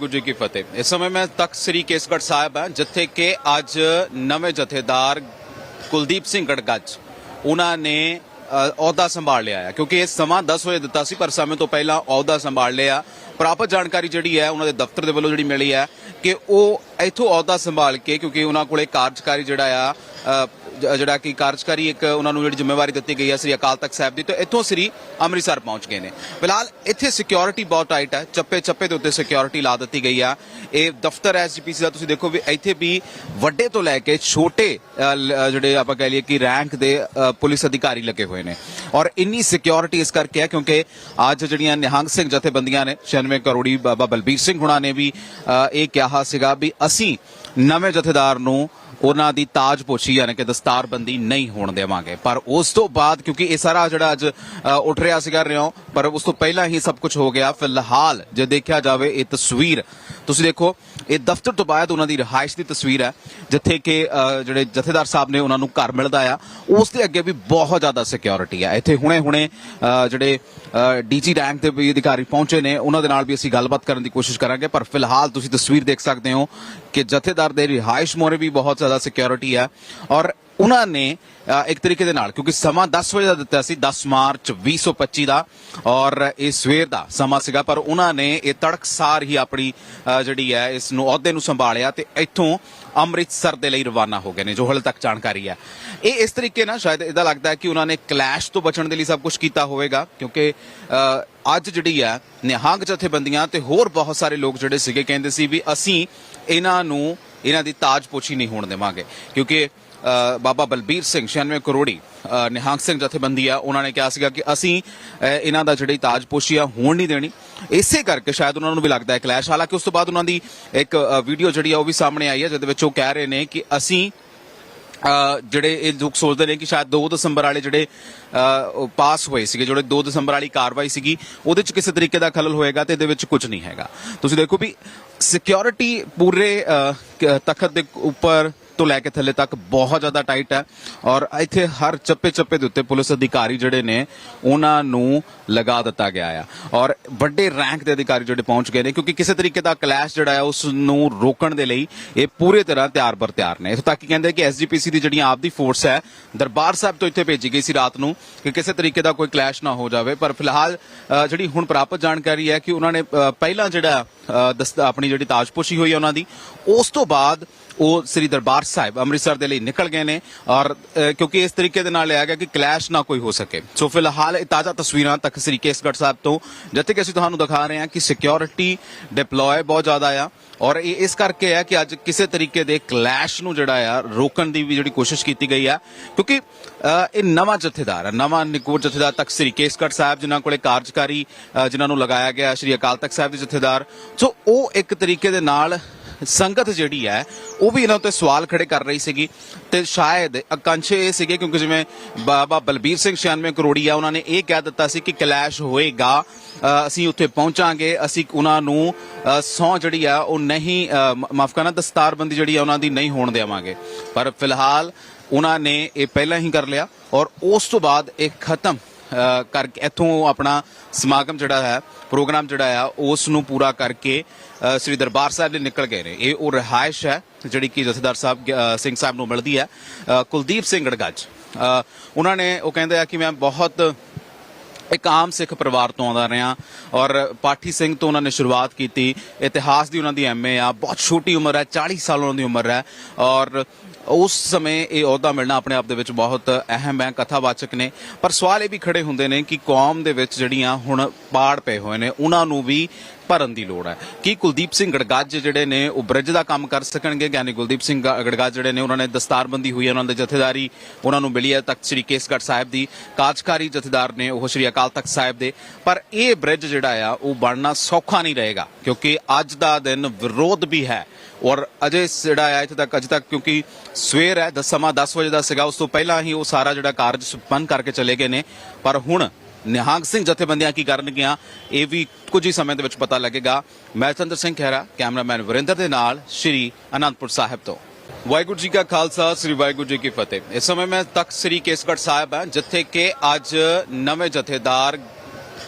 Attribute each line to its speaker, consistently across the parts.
Speaker 1: ਗੁਰੂ ਜੀ ਕੀ ਫਤਿਹ। ਇਸ ਸਮੇਂ ਮੈਂ ਤਖਤ ਸ੍ਰੀ ਕੇਸਗੜ੍ਹ ਸਾਹਿਬ ਹਾਂ, ਜਿੱਥੇ ਕਿ ਅੱਜ ਨਵੇਂ ਜਥੇਦਾਰ ਕੁਲਦੀਪ ਸਿੰਘ ਗੜਗੱਜ, ਉਹਨਾਂ ਨੇ ਅਹੁਦਾ ਸੰਭਾਲ ਲਿਆ ਹੈ। ਕਿਉਂਕਿ ਇਹ ਸਮਾਂ 10 ਵਜੇ ਦਿੱਤਾ ਸੀ, ਪਰ ਸਮੇਂ ਤੋਂ ਪਹਿਲਾਂ ਅਹੁਦਾ ਸੰਭਾਲ ਲਿਆ। ਪ੍ਰਾਪਤ ਜਾਣਕਾਰੀ ਜਿਹੜੀ ਹੈ, ਉਹਨਾਂ ਦੇ ਦਫ਼ਤਰ ਦੇ ਵੱਲੋਂ ਜਿਹੜੀ ਮਿਲੀ ਹੈ ਕਿ ਉਹ ਇੱਥੋਂ ਅਹੁਦਾ ਸੰਭਾਲ ਕੇ, ਕਿਉਂਕਿ ਉਹਨਾਂ ਕੋਲੇ ਕਾਰਜਕਾਰੀ ਜਿਹੜਾ ਆ ਜਿਹੜਾ ਕਿ ਕਾਰਜਕਾਰੀ ਇੱਕ ਉਹਨਾਂ ਨੂੰ ਜਿਹੜੀ ਜ਼ਿੰਮੇਵਾਰੀ ਦਿੱਤੀ ਗਈ ਹੈ ਸ੍ਰੀ ਅਕਾਲ ਤਖਤ ਸਾਹਿਬ ਦੀ, ਤੇ ਇੱਥੋਂ ਸ੍ਰੀ ਅੰਮ੍ਰਿਤਸਰ ਪਹੁੰਚ ਗਏ ਨੇ। ਫਿਲਹਾਲ ਇੱਥੇ ਸਿਕਿਉਰਿਟੀ ਬਹੁਤ ਟਾਈਟ ਹੈ ਚੱਪੇ ਚੱਪੇ ਦੇ ਉੱਤੇ ਸਿਕਿਉਰਿਟੀ ਲਾ ਦਿੱਤੀ ਗਈ ਆ। ਇਹ ਦਫ਼ਤਰ ਐਸਜੀਪੀਸੀ ਦਾ, ਤੁਸੀਂ ਦੇਖੋ ਵੀ ਇੱਥੇ ਵੀ ਵੱਡੇ ਤੋਂ ਲੈ ਕੇ ਛੋਟੇ ਜਿਹੜੇ ਆਪਾਂ ਕਹਿ ਲਈਏ ਕਿ ਰੈਂਕ ਦੇ ਪੁਲਿਸ ਅਧਿਕਾਰੀ ਲੱਗੇ ਹੋਏ ਨੇ। ਔਰ ਇੰਨੀ ਸਿਕਿਉਰਿਟੀ ਇਸ ਕਰਕੇ ਹੈ ਕਿਉਂਕਿ ਅੱਜ ਜਿਹੜੀਆਂ ਨਿਹੰਗ ਸਿੰਘ ਜਥੇਬੰਦੀਆਂ ਨੇ 96 ਕਰੋੜੀ ਬਾਬਾ ਬਲਬੀਰ ਸਿੰਘ ਹੁਣਾਂ ਨੇ ਵੀ ਇਹ ਕਿਹਾ ਸੀਗਾ ਵੀ ਅਸੀਂ ਨਵੇਂ ਜਥੇਦਾਰ ਨੂੰ ਉਹਨਾਂ ਦੀ ਤਾਜਪੋਸ਼ੀ ਯਾਨੀ ਕਿ ਦਸਤਾਰਬੰਦੀ ਨਹੀਂ ਹੋਣ ਦੇਵਾਂਗੇ। ਪਰ ਉਸ ਤੋਂ ਬਾਅਦ ਕਿਉਂਕਿ ਇਹ ਸਾਰਾ ਜਿਹੜਾ ਅੱਜ ਉੱਠ ਰਿਹਾ ਸੀਗਾ ਰਿਓ ਪਰ ਉਸ ਤੋਂ ਪਹਿਲਾਂ ਹੀ ਸਭ ਕੁਝ ਹੋ ਗਿਆ। ਫਿਲਹਾਲ ਜੇ ਦੇਖਿਆ ਜਾਵੇ ਇਹ ਤਸਵੀਰ ਤੁਸੀਂ ਦੇਖੋ ਇਹ ਦਫ਼ਤਰ ਤੋਂ ਬਾਅਦ ਉਹਨਾਂ ਦੀ ਰਿਹਾਇਸ਼ ਦੀ ਤਸਵੀਰ ਹੈ ਜਿੱਥੇ ਕਿ ਜਿਹੜੇ ਜਥੇਦਾਰ ਸਾਹਿਬ ਨੇ ਉਹਨਾਂ ਨੂੰ ਘਰ ਮਿਲਦਾ ਆ। ਉਸ ਦੇ ਅੱਗੇ ਵੀ ਬਹੁਤ ਜ਼ਿਆਦਾ ਸਿਕਿਉਰਿਟੀ ਹੈ ਇੱਥੇ ਹੁਣੇ-ਹੁਣੇ ਅ, ਜਿਹੜੇ ਡੀਜੀ ਰੈਂਕ ਦੇ ਵੀ ਅਧਿਕਾਰੀ ਪਹੁੰਚੇ ਨੇ ਉਹਨਾਂ ਦੇ ਨਾਲ ਵੀ ਅਸੀਂ ਗੱਲਬਾਤ ਕਰਨ ਦੀ ਕੋਸ਼ਿਸ਼ ਕਰਾਂਗੇ। ਪਰ ਫਿਲਹਾਲ ਤੁਸੀਂ ਤਸਵੀਰ ਦੇਖ ਸਕਦੇ ਹੋ ਕਿ ਜਥੇਦਾਰ ਦੇ ਰਿਹਾਇਸ਼ ਮੋਰੇ ਵੀ ਬਹੁਤ ਜ਼ਿਆਦਾ ਸਿਕਿਉਰਿਟੀ ਹੈ ਔਰ ਉਹਨਾਂ ਨੇ ਇੱਕ ਤਰੀਕੇ ਦੇ ਨਾਲ, ਕਿਉਂਕਿ ਸਮਾਂ 10 ਵਜੇ ਦਾ ਦਿੱਤਾ ਸੀ 10 ਮਾਰਚ 2025 ਦਾ, ਔਰ ਇਹ ਸਵੇਰ ਦਾ ਸਮਾਂ ਸੀਗਾ, ਪਰ ਉਹਨਾਂ ਨੇ ਇਹ ਤੜਕਸਾਰ ਹੀ ਆਪਣੀ ਜਿਹੜੀ ਹੈ, ਇਸ ਨੂੰ ਅਹੁਦੇ ਨੂੰ ਸੰਭਾਲਿਆ ਤੇ ਇੱਥੋਂ ਅੰਮ੍ਰਿਤਸਰ ਦੇ ਲਈ ਰਵਾਨਾ ਹੋ ਗਏ ਨੇ, ਜੋ ਹਲੇ ਤੱਕ ਜਾਣਕਾਰੀ ਹੈ। ਇਹ ਇਸ ਤਰੀਕੇ ਨਾਲ ਸ਼ਾਇਦ ਇਹਦਾ ਲੱਗਦਾ ਹੈ ਕਿ ਉਹਨਾਂ ਨੇ ਕਲੈਸ਼ ਤੋਂ ਬਚਣ ਦੇ ਲਈ ਸਭ ਕੁਝ ਕੀਤਾ ਹੋਵੇਗਾ, ਕਿਉਂਕਿ ਅੱਜ ਜਿਹੜੀ ਹੈ, ਨਿਹੰਗ ਜਥੇਬੰਦੀਆਂ ਤੇ ਹੋਰ ਬਹੁਤ ਸਾਰੇ ਲੋਕ ਜਿਹੜੇ ਸੀਗੇ, ਕਹਿੰਦੇ ਸੀ ਵੀ ਅਸੀਂ ਇਹਨਾਂ ਨੂੰ ਇਹਨਾਂ ਦੀ ਤਾਜਪੋਸ਼ੀ ਨਹੀਂ ਹੋਣ ਦੇਵਾਂਗੇ। ਕਿਉਂਕਿ ਬਾਬਾ ਬਲਬੀਰ ਸਿੰਘ 96 ਕਰੋੜੀ ਅ, ਨਿਹੰਗ ਸਿੰਘ ਜਥੇਬੰਦੀ ਆ ਉਹਨਾਂ ਨੇ ਕਿਹਾ ਸੀਗਾ ਕਿ ਅਸੀਂ ਇਹਨਾਂ ਦਾ ਜਿਹੜੀ ਤਾਜਪੋਸ਼ੀ ਆ ਹੋਣ ਨਹੀਂ ਦੇਣੀ। ਇਸੇ ਕਰਕੇ ਸ਼ਾਇਦ ਉਹਨਾਂ ਨੂੰ ਵੀ ਲੱਗਦਾ ਹੈ ਕਲੈਸ਼। ਹਾਲਾਂਕਿ ਉਸ ਤੋਂ ਬਾਅਦ ਉਹਨਾਂ ਦੀ ਇੱਕ ਵੀਡੀਓ ਜਿਹੜੀ ਆ ਉਹ ਵੀ ਸਾਹਮਣੇ ਆਈ ਹੈ ਜਿਹਦੇ ਵਿੱਚ ਉਹ ਕਹਿ ਰਹੇ ਨੇ ਕਿ ਅਸੀਂ ਜਿਹੜੇ ਇਹ ਲੋਕ ਸੋਚਦੇ ਨੇ ਕਿ ਸ਼ਾਇਦ 2 ਦਸੰਬਰ ਵਾਲੇ ਜਿਹੜੇ ਪਾਸ ਹੋਏ ਸੀਗੇ, ਜਿਹੜੇ 2 ਦਸੰਬਰ ਵਾਲੀ ਕਾਰਵਾਈ ਸੀਗੀ, ਉਹਦੇ ਚ ਕਿਸੇ ਤਰੀਕੇ ਦਾ ਖਲਲ ਹੋਏਗਾ ਤੇ ਇਹਦੇ ਵਿੱਚ ਕੁਝ ਨਹੀਂ ਹੈਗਾ। ਤੁਸੀਂ ਦੇਖੋ ਵੀ ਸਿਕਿਉਰਿਟੀ ਪੂਰੇ ਤਖਤ ਦੇ ਉੱਪਰ ਤੋਂ ਲੈ ਕੇ ਥੱਲੇ ਤੱਕ ਬਹੁਤ ਜ਼ਿਆਦਾ ਟਾਈਟ ਹੈ। ਔਰ ਇੱਥੇ ਹਰ ਚੱਪੇ ਚੱਪੇ ਦੇ ਉੱਤੇ ਪੁਲਿਸ ਅਧਿਕਾਰੀ ਜਿਹੜੇ ਨੇ, ਉਹਨਾਂ ਨੂੰ ਲਗਾ ਦਿੱਤਾ ਗਿਆ ਆ। ਔਰ ਵੱਡੇ ਰੈਂਕ ਦੇ ਅਧਿਕਾਰੀ ਜਿਹੜੇ ਪਹੁੰਚ ਗਏ ਨੇ, ਕਿਉਂਕਿ ਕਿਸੇ ਤਰੀਕੇ ਦਾ ਕਲੈਸ਼ ਜਿਹੜਾ ਹੈ, ਉਸ ਨੂੰ ਰੋਕਣ ਦੇ ਲਈ ਇਹ ਪੂਰੇ ਤਰ੍ਹਾਂ ਤਿਆਰ ਬਰ ਤਿਆਰ ਨੇ। ਇੱਥੋਂ ਤੱਕ ਕਿ ਕਹਿੰਦੇ ਕਿ ਐਸਜੀਪੀਸੀ ਦੀ ਜਿਹੜੀਆਂ ਆਪਦੀ ਫੋਰਸ ਹੈ, ਦਰਬਾਰ ਸਾਹਿਬ ਤੋਂ ਇੱਥੇ ਭੇਜੀ ਗਈ ਸੀ ਰਾਤ ਨੂੰ, ਕਿ ਕਿਸੇ ਤਰੀਕੇ ਦਾ ਕੋਈ ਕਲੈਸ਼ ਨਾ ਹੋ ਜਾਵੇ। ਪਰ ਫਿਲਹਾਲ ਜਿਹੜੀ ਹੁਣ ਪ੍ਰਾਪਤ ਜਾਣਕਾਰੀ ਹੈ ਕਿ ਉਹਨਾਂ ਨੇ ਪਹਿਲਾਂ ਜਿਹੜਾ ਆਪਣੀ ਜਿਹੜੀ ਤਾਜਪੋਸ਼ੀ ਹੋਈ ਹੈ ਉਹਨਾਂ ਦੀ, ਉਸ ਤੋਂ ਬਾਅਦ ਉਹ ਸ੍ਰੀ ਦਰਬਾਰ ਸਾਹਿਬ ਅੰਮ੍ਰਿਤਸਰ ਦੇ ਲਈ ਨਿਕਲ ਗਏ ਨੇ ਔਰ ਕਿਉਂਕਿ ਇਸ ਤਰੀਕੇ ਦੇ ਨਾਲ ਲਿਆ ਗਿਆ ਕਿ ਕਲੈਸ਼ ਨਾ ਕੋਈ ਹੋ ਸਕੇ। ਸੋ ਫਿਲਹਾਲ ਇਹ ਤਾਜ਼ਾ ਤਸਵੀਰਾਂ ਤੱਕ ਸ੍ਰੀ ਕੇਸਗੜ੍ਹ ਸਾਹਿਬ ਤੋਂ, ਜਿੱਥੇ ਕਿ ਅਸੀਂ ਤੁਹਾਨੂੰ ਦਿਖਾ ਰਹੇ ਹਾਂ ਕਿ ਸਿਕਿਉਰਿਟੀ ਡਿਪਲੋਏ ਬਹੁਤ ਜ਼ਿਆਦਾ ਆ ਔਰ ਇਹ ਇਸ ਕਰਕੇ ਹੈ ਕਿ ਅੱਜ ਕਿਸੇ ਤਰੀਕੇ ਦੇ ਕਲੈਸ਼ ਨੂੰ ਜਿਹੜਾ ਆ, ਰੋਕਣ ਦੀ ਵੀ ਜਿਹੜੀ ਕੋਸ਼ਿਸ਼ ਕੀਤੀ ਗਈ ਆ। ਕਿਉਂਕਿ ਇਹ ਨਵਾਂ ਜਥੇਦਾਰ ਹੈ ਨਵਾਂ ਨਿਕੋਟ ਜਥੇਦਾਰ ਤੱਕ ਸ੍ਰੀ ਕੇਸਗੜ੍ਹ ਸਾਹਿਬ ਜਿਨ੍ਹਾਂ ਕੋਲੇ ਕਾਰਜਕਾਰੀ ਜਿਨ੍ਹਾਂ ਨੂੰ ਲਗਾਇਆ ਗਿਆ ਸ੍ਰੀ ਅਕਾਲ ਤਖਤ ਸਾਹਿਬ ਦੇ ਜਥੇਦਾਰ। ਸੋ ਉਹ ਇੱਕ ਤਰੀਕੇ ਦੇ ਨਾਲ ਸੰਗਤ ਜਿਹੜੀ ਹੈ, ਉਹ ਵੀ ਇਹਨਾਂ ਉੱਤੇ ਸਵਾਲ ਖੜੇ ਕਰ ਰਹੀ ਸੀਗੀ ਤੇ ਸ਼ਾਇਦ ਅਕਾਂਸ਼ੇ ਇਹ ਸੀਗੇ ਕਿਉਂਕਿ ਜਿਵੇਂ ਬਾਬਾ ਬਲਬੀਰ ਸਿੰਘ 96 ਕਰੋੜੀ ਆ, ਉਹਨਾਂ ਨੇ ਇਹ ਕਹਿ ਦਿੱਤਾ ਸੀ ਕਿ ਕਲੈਸ਼ ਹੋਏਗਾ ਅਸੀਂ ਉੱਥੇ ਪਹੁੰਚਾਂਗੇ, ਅਸੀਂ ਉਹਨਾਂ ਨੂੰ ਸੌ ਜਿਹੜੀ ਆ, ਉਹ ਨਹੀਂ ਮਾਫ ਕਰਨਾ, ਦਸਤਾਰਬੰਦੀ ਜਿਹੜੀ ਆ, ਉਹਨਾਂ ਦੀ ਨਹੀਂ ਹੋਣ ਦੇਵਾਂਗੇ। ਪਰ ਫਿਲਹਾਲ ਉਹਨਾਂ ਨੇ ਇਹ ਪਹਿਲਾਂ ਹੀ ਕਰ ਲਿਆ ਔਰ ਉਸ ਤੋਂ ਬਾਅਦ ਇਹ ਖਤਮ ਕਰਕੇ ਇੱਥੋਂ ਆਪਣਾ ਸਮਾਗਮ ਜਿਹੜਾ ਹੈ, ਪ੍ਰੋਗਰਾਮ ਜਿਹੜਾ ਆ ਉਸ ਨੂੰ ਪੂਰਾ ਕਰਕੇ ਸ੍ਰੀ ਦਰਬਾਰ ਸਾਹਿਬ ਲਈ ਨਿਕਲ ਗਏ ਨੇ। ਇਹ ਉਹ ਰਿਹਾਇਸ਼ ਹੈ, ਜਿਹੜੀ ਕਿ ਜਥੇਦਾਰ ਸਾਹਿਬ ਸਿੰਘ ਸਾਹਿਬ ਨੂੰ ਮਿਲਦੀ ਹੈ। ਕੁਲਦੀਪ ਸਿੰਘ ਗੜਗੱਜ ਉਹਨਾਂ ਨੇ ਉਹ ਕਹਿੰਦੇ ਆ ਕਿ ਮੈਂ ਬਹੁਤ ਇੱਕ ਆਮ ਸਿੱਖ ਪਰਿਵਾਰ ਤੋਂ ਆਉਂਦਾ ਰਿਹਾ ਔਰ ਪਾਠੀ ਸਿੰਘ ਤੋਂ ਉਹਨਾਂ ਨੇ ਸ਼ੁਰੂਆਤ ਕੀਤੀ। ਇਤਿਹਾਸ ਦੀ ਉਹਨਾਂ ਦੀ ਐਮਏ ਆ। ਬਹੁਤ ਛੋਟੀ ਉਮਰ ਹੈ 40 ਸਾਲ ਉਹਨਾਂ ਦੀ ਉਮਰ ਹੈ। ਔਰ ਉਸ ਸਮੇਂ ਇਹ ਅਹੁਦਾ ਮਿਲਣਾ ਆਪਣੇ ਆਪ ਦੇ ਵਿੱਚ ਬਹੁਤ ਅਹਿਮ ਹੈ, ਕਥਾਵਾਚਕ ਨੇ। ਪਰ ਸਵਾਲ ਇਹ ਵੀ ਖੜੇ ਹੁੰਦੇ ਨੇ ਕਿ ਕੌਮ ਦੇ ਵਿੱਚ ਜਿਹੜੀਆਂ ਹੁਣ ਪਾੜ ਪਏ ਹੋਏ ਨੇ, ਉਹਨਾਂ ਨੂੰ ਵੀ ਭਰਨ ਦੀ ਲੋੜ ਹੈ। ਕੀ ਕੁਲਦੀਪ ਸਿੰਘ ਗੜਗਾਜ ਜਿਹੜੇ ਨੇ, ਉਹ ਬ੍ਰਿਜ ਦਾ ਕੰਮ ਕਰ ਸਕਣਗੇ? ਗਿਆਨੀ ਕੁਲਦੀਪ ਸਿੰਘ ਗ- ਜਿਹੜੇ ਨੇ, ਉਹਨਾਂ ਨੇ ਦਸਤਾਰਬੰਦੀ ਹੋਈ ਹੈ, ਉਹਨਾਂ ਦੇ ਜਥੇਦਾਰੀ, ਉਹਨਾਂ ਨੂੰ ਮਿਲੀ ਹੈ ਤਖਤ ਸ੍ਰੀ ਕੇਸਗੜ੍ਹ ਸਾਹਿਬ ਦੀ। ਕਾਰਜਕਾਰੀ ਜਥੇਦਾਰ ਨੇ ਉਹ ਸ੍ਰੀ ਅਕਾਲ ਤਖਤ ਸਾਹਿਬ ਦੇ। ਪਰ ਇਹ ਬ੍ਰਿਜ ਜਿਹੜਾ ਆ, ਉਹ ਬਣਨਾ ਸੌਖਾ ਨਹੀਂ ਰਹੇਗਾ, ਕਿਉਂਕਿ ਅੱਜ ਦਾ ਦਿਨ ਵਿਰੋਧ ਵੀ ਹੈ। ਔਰ ਅਜੇ ਜਿਹੜਾ ਹੈ ਇੱਥੇ ਤੱਕ, ਅਜੇ ਤੱਕ, ਕਿਉਂਕਿ ਸਵੇਰ ਹੈ, ਦਸ, ਸਮਾਂ 10 ਵਜੇ ਦਾ ਸੀਗਾ, ਉਸ ਤੋਂ ਪਹਿਲਾਂ ਹੀ ਉਹ ਸਾਰਾ ਜਿਹੜਾ ਕਾਰਜ ਸੰਪੰਨ ਕਰਕੇ ਚਲੇ ਗਏ ਨੇ। ਪਰ ਹੁਣ ਨਿਹੰਗ ਸਿੰਘ ਜਥੇਬੰਦੀਆਂ ਕੀ ਕਰਨਗੀਆਂ, ਇਹ ਵੀ ਕੁਝ ਹੀ ਸਮੇਂ ਦੇ ਵਿੱਚ ਪਤਾ ਲੱਗੇਗਾ। ਮੈਂ ਚੰਦਰ ਸਿੰਘ ਖਹਿਰਾ, ਕੈਮਰਾਮੈਨ ਵਰਿੰਦਰ ਦੇ ਨਾਲ ਸ਼੍ਰੀ ਅਨੰਦਪੁਰ ਸਾਹਿਬ ਤੋਂ। ਵਾਹਿਗੁਰੂ ਜੀ ਕਾ ਖਾਲਸਾ, ਸ੍ਰੀ ਵਾਹਿਗੁਰੂ ਜੀ ਕੀ ਫਤਿਹ। ਇਸ ਸਮੇਂ ਮੈਂ ਤਖਤ ਸ੍ਰੀ ਕੇਸਗੜ੍ਹ ਸਾਹਿਬ ਹਾਂ, ਜਿੱਥੇ ਕਿ ਅੱਜ ਨਵੇਂ ਜਥੇਦਾਰ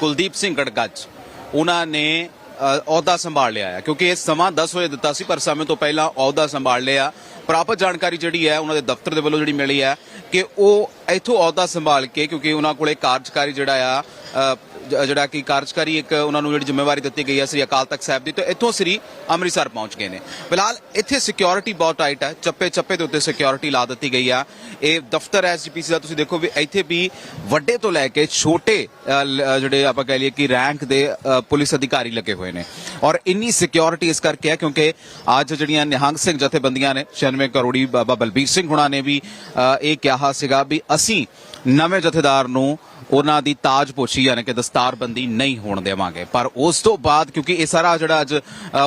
Speaker 1: ਕੁਲਦੀਪ ਸਿੰਘ ਗੜਗੱਜ, ਉਹਨਾਂ ਨੇ ਅਹੁਦਾ ਸੰਭਾਲ ਲਿਆ ਹੈ ਕਿਉਂਕਿ ਇਹ ਸਮਾਂ 10 ਵਜੇ ਦਿੱਤਾ ਸੀ, ਪਰ ਸਮੇਂ ਤੋਂ ਪਹਿਲਾਂ ਅਹੁਦਾ ਸੰਭਾਲ ਲਿਆ। ਪ੍ਰਾਪਤ ਜਾਣਕਾਰੀ ਜਿਹੜੀ ਹੈ, ਉਹਨਾਂ ਦੇ ਦਫ਼ਤਰ ਦੇ ਵੱਲੋਂ ਜਿਹੜੀ ਮਿਲੀ ਹੈ ਕਿ ਉਹ ਇੱਥੋਂ ਅਹੁਦਾ ਸੰਭਾਲ ਕੇ ਕਿਉਂਕਿ ਉਹਨਾਂ ਕੋਲੇ ਕਾਰਜਕਾਰੀ ਜਿਹੜਾ ਆ ਜਿਹੜਾ ਕਿ ਕਾਰਜਕਾਰੀ ਇੱਕ ਉਹਨਾਂ ਨੂੰ ਜਿਹੜੀ ਜ਼ਿੰਮੇਵਾਰੀ ਦਿੱਤੀ ਗਈ ਹੈ ਸ੍ਰੀ ਅਕਾਲ ਤਖਤ ਸਾਹਿਬ ਦੀ, ਤੇ ਇੱਥੋਂ ਸ੍ਰੀ ਅੰਮ੍ਰਿਤਸਰ ਪਹੁੰਚ ਗਏ ਨੇ। ਫਿਲਹਾਲ ਇੱਥੇ ਸਿਕਿਉਰਿਟੀ ਬਹੁਤ ਟਾਈਟ ਹੈ। ਚੱਪੇ ਚੱਪੇ ਦੇ ਉੱਤੇ ਸਿਕਿਉਰਿਟੀ ਲਾ ਦਿੱਤੀ ਗਈ ਆ। ਇਹ ਦਫ਼ਤਰ ਐਸਜੀਪੀਸੀ ਦਾ। ਤੁਸੀਂ ਦੇਖੋ ਵੀ ਇੱਥੇ ਵੀ ਵੱਡੇ ਤੋਂ ਲੈ ਕੇ ਛੋਟੇ ਜਿਹੜੇ ਆਪਾਂ ਕਹਿ ਲਈਏ ਕਿ ਰੈਂਕ ਦੇ ਪੁਲਿਸ ਅਧਿਕਾਰੀ ਲੱਗੇ ਹੋਏ ਨੇ। ਔਰ ਇੰਨੀ ਸਿਕਿਉਰਿਟੀ ਇਸ ਕਰਕੇ ਹੈ ਕਿਉਂਕਿ ਅੱਜ ਜਿਹੜੀਆਂ ਨਿਹੰਗ ਸਿੰਘ ਜਥੇਬੰਦੀਆਂ ਨੇ 96 ਕਰੋੜੀ ਬਾਬਾ ਬਲਬੀਰ ਸਿੰਘ ਹੁਣਾਂ ਨੇ ਵੀ ਇਹ ਕਿਹਾ ਸੀਗਾ ਵੀ ਅਸੀਂ ਨਵੇਂ ਜਥੇਦਾਰ ਨੂੰ ਉਹਨਾਂ ਦੀ ਤਾਜਪੋਸ਼ੀ ਯਾਨੀ ਕਿ ਦਸਤਾਰਬੰਦੀ ਨਹੀਂ ਹੋਣ ਦੇਵਾਂਗੇ। ਪਰ ਉਸ ਤੋਂ ਬਾਅਦ ਕਿਉਂਕਿ ਇਹ ਸਾਰਾ ਜਿਹੜਾ ਅੱਜ ਅ,